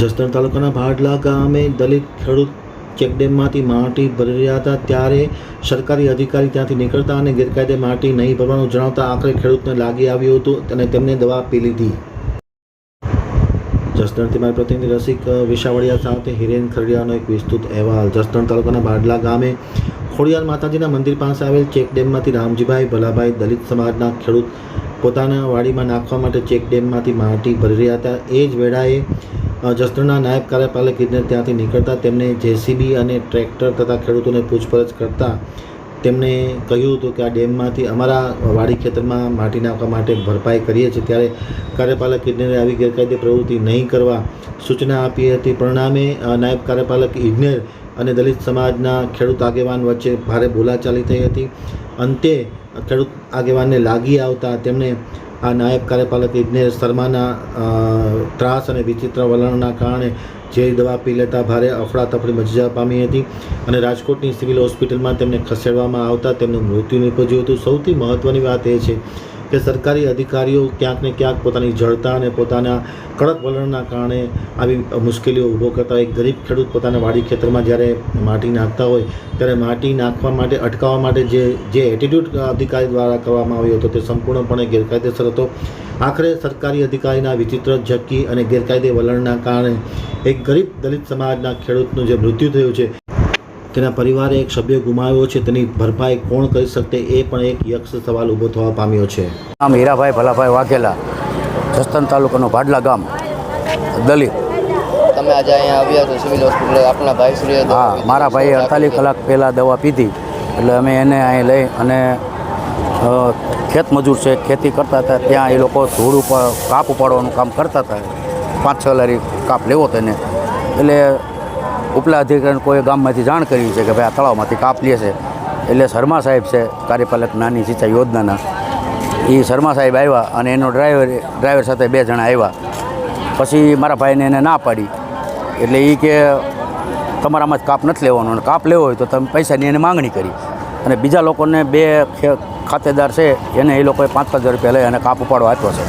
જસદણ તાલુકાના ભાડલા ગામે દલિત ખેડૂત ચેકડેમમાંથી માટી ભરી રહ્યા હતા. ત્યારે સરકારી અધિકારી ત્યાંથી નીકળતા અને ગેરકાયદે માટી નહીં ભરવાનું જણાવતા આખરે ખેડૂતને લાગી આવ્યું હતું અને તેમને દવા પી લીધી. જસદણથી મારી પ્રતિનિધિ રસિક વિશાવડિયા સાથે હિરેન ખરડિયાનો એક વિસ્તૃત અહેવાલ. જસદણ તાલુકાના ભાડલા ગામે ખોડિયાર માતાજીના મંદિર પાસે આવેલ ચેકડેમમાંથી રામજીભાઈ ભલાભાઈ દલિત સમાજના ખેડૂત પોતાના વાડીમાં નાખવા માટે ચેકડેમમાંથી માટી ભરી રહ્યા હતા. એ જ વેળાએ જસદણના નાયબ કાર્યપાલક ઇજનેર ત્યાંથી નીકળતા તેમને જેસીબી અને ટ્રેક્ટર તથા ખેડૂતોને પૂછપરછ કરતા તેમણે કહ્યું હતું કે આ ડેમમાંથી અમારા વાડી ખેતરમાં માટી નાખવા માટે ભરપાઈ કરીએ છીએ. ત્યારે કાર્યપાલક ઇજનેરે આવી ગેરકાયદે પ્રવૃત્તિ નહીં કરવા સૂચના આપી હતી. પરિણામે નાયબ કાર્યપાલક ઇજનેર અને દલિત સમાજના ખેડૂત આગેવાન વચ્ચે ભારે બોલાચાલી થઈ હતી. અંતે ખેડૂત આગેવાનને લાગી આવતા તેમણે આ નાયબ કાર્યપાલક ઇજનેર શર્માના ત્રાસ અને વિચિત્ર વલણના કારણે ઝેરી દવા પી લેતા ભારે અફડાતફડી મજા પામી હતી અને રાજકોટની સિવિલ હોસ્પિટલમાં તેમને ખસેડવામાં આવતા તેમનું મૃત્યુ નીપજ્યું હતું. સૌથી મહત્ત્વની વાત એ છે કે સરકારી અધિકારીઓ ક્યાંક ને ક્યાંક પોતાની જડતા અને પોતાના કડક વલણના કારણે આવી મુશ્કેલીઓ ઊભો કરતા હોય. ગરીબ ખેડૂત પોતાના વાડી ખેતરમાં જ્યારે માટી નાખતા હોય, ત્યારે માટી નાખવા માટે, અટકાવવા માટે જે જે એટીટ્યૂડ અધિકારી દ્વારા કરવામાં આવ્યો હતો તે સંપૂર્ણપણે ગેરકાયદેસર હતો. આખરે સરકારી અધિકારીના વિચિત્ર ઝક્કી અને ગેરકાયદે વલણના કારણે એક ગરીબ દલિત સમાજના ખેડૂતનું જે મૃત્યુ થયું છે તેના પરિવારે એક સભ્ય ગુમાવ્યો છે. તેની ભરપાઈ કોણ કરી શકે એ પણ એક યક્ષ સવાલ ઊભો થવા પામ્યો છે. આમ હીરાભાઈ ભલાભાઈ વાઘેલા જસ્તન તાલુકાનો ભાડલા ગામ દલિત. તમે આજે અહીંયા આવ્યા તો સિવિલ હોસ્પિટલ આપણા ભાઈ શ્રીએ હા મારા ભાઈએ અડતાલીસ કલાક પહેલાં દવા પીધી. એટલે અમે એને અહીં લઈ અને ખેત મજૂર છે ખેતી કરતા હતા. ત્યાં એ લોકો ધૂળ ઉપર કાપ ઉપાડવાનું કામ કરતા હતા. પાંચ છ લારી કાપ લેવો તેને એટલે ઉપલા અધિકારીને કોઈ ગામમાંથી જાણ કરી છે કે ભાઈ આ તળાવમાંથી કાપ લે છે. એટલે શર્મા સાહેબ છે, કાર્યપાલક નાની સિંચાઈ યોજનાના. એ શર્મા સાહેબ આવ્યા અને એનો ડ્રાઈવર ડ્રાઈવર સાથે બે જણા આવ્યા. પછી મારા ભાઈને એને ના પાડી. એટલે એ કે તમારામાં જ કાપ નથી લેવાનો અને કાપ લેવો હોય તો તમે પૈસાની એને માંગણી કરી. અને બીજા લોકોને બે ખાતેદાર છે, એને એ લોકોએ પાંચ હજાર રૂપિયા લઈ અને કાપ ઉપાડો આપ્યો છે.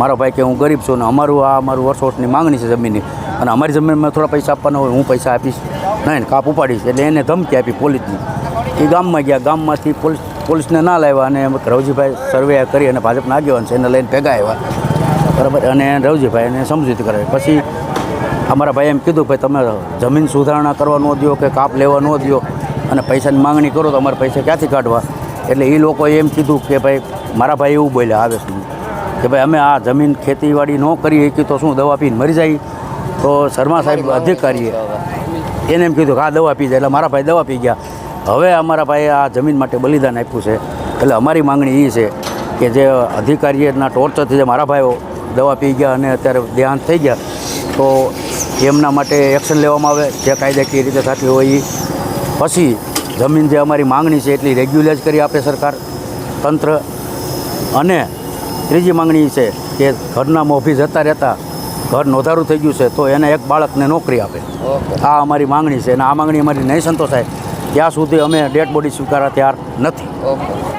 મારો ભાઈ કે હું ગરીબ છું ને અમારું આ અમારું વર્ષ વર્ષની માંગણી છે જમીનની. અને અમારી જમીનમાં થોડા પૈસા આપવાના હોય, હું પૈસા આપીશ. નહીં કાપ ઉપાડીશ. એટલે એને ધમકી આપી પોલીસની. એ ગામમાં ગયા. ગામમાંથી પોલીસ, પોલીસને ના લાવ્યા અને રવજીભાઈ સર્વે કરી અને ભાજપના આગેવાન છે. એને લઈને ભેગા આવ્યા. બરાબર? અને રવજીભાઈ એને સમજૂતી કરાવી. પછી અમારા ભાઈ એમ કીધું ભાઈ, તમે જમીન સુધારણા કરવા ન દો કે કાપ લેવા ન દો અને પૈસાની માંગણી કરો તો અમારે પૈસા ક્યાંથી કાઢવા? એટલે એ લોકોએ એમ કીધું કે ભાઈ, મારા ભાઈ એવું બોલ્યા. આવે શું કે ભાઈ, અમે આ જમીન ખેતીવાડી ન કરી શકીએ તો શું દવા પીને મરી જાય? તો શર્મા સાહેબ અધિકારીએ એને એમ કીધું કે આ દવા પી જાય એટલે મારા ભાઈ દવા પી ગયા. હવે અમારા ભાઈએ આ જમીન માટે બલિદાન આપ્યું છે. એટલે અમારી માંગણી એ છે કે જે અધિકારીના ટોર્ચરથી જે મારા ભાઈઓ દવા પી ગયા અને અત્યારે દેહાંત થઈ ગયા, તો એમના માટે એક્શન લેવામાં આવે. જે કાયદાકીય રીતે થતી હોય એ પછી જમીન જે અમારી માંગણી છે એટલી રેગ્યુલાઇઝ કરી આપે સરકાર, તંત્ર. અને ત્રીજી માંગણી છે કે ઘરના મોભી જતા રહેતા ઘર નોંધારું થઈ ગયું છે તો એને એક બાળકને નોકરી આપે. આ અમારી માંગણી છે અને આ માંગણી અમારી નહીં સંતોષાય ત્યાં સુધી અમે ડેડ બોડી સ્વીકારવા તૈયાર નથી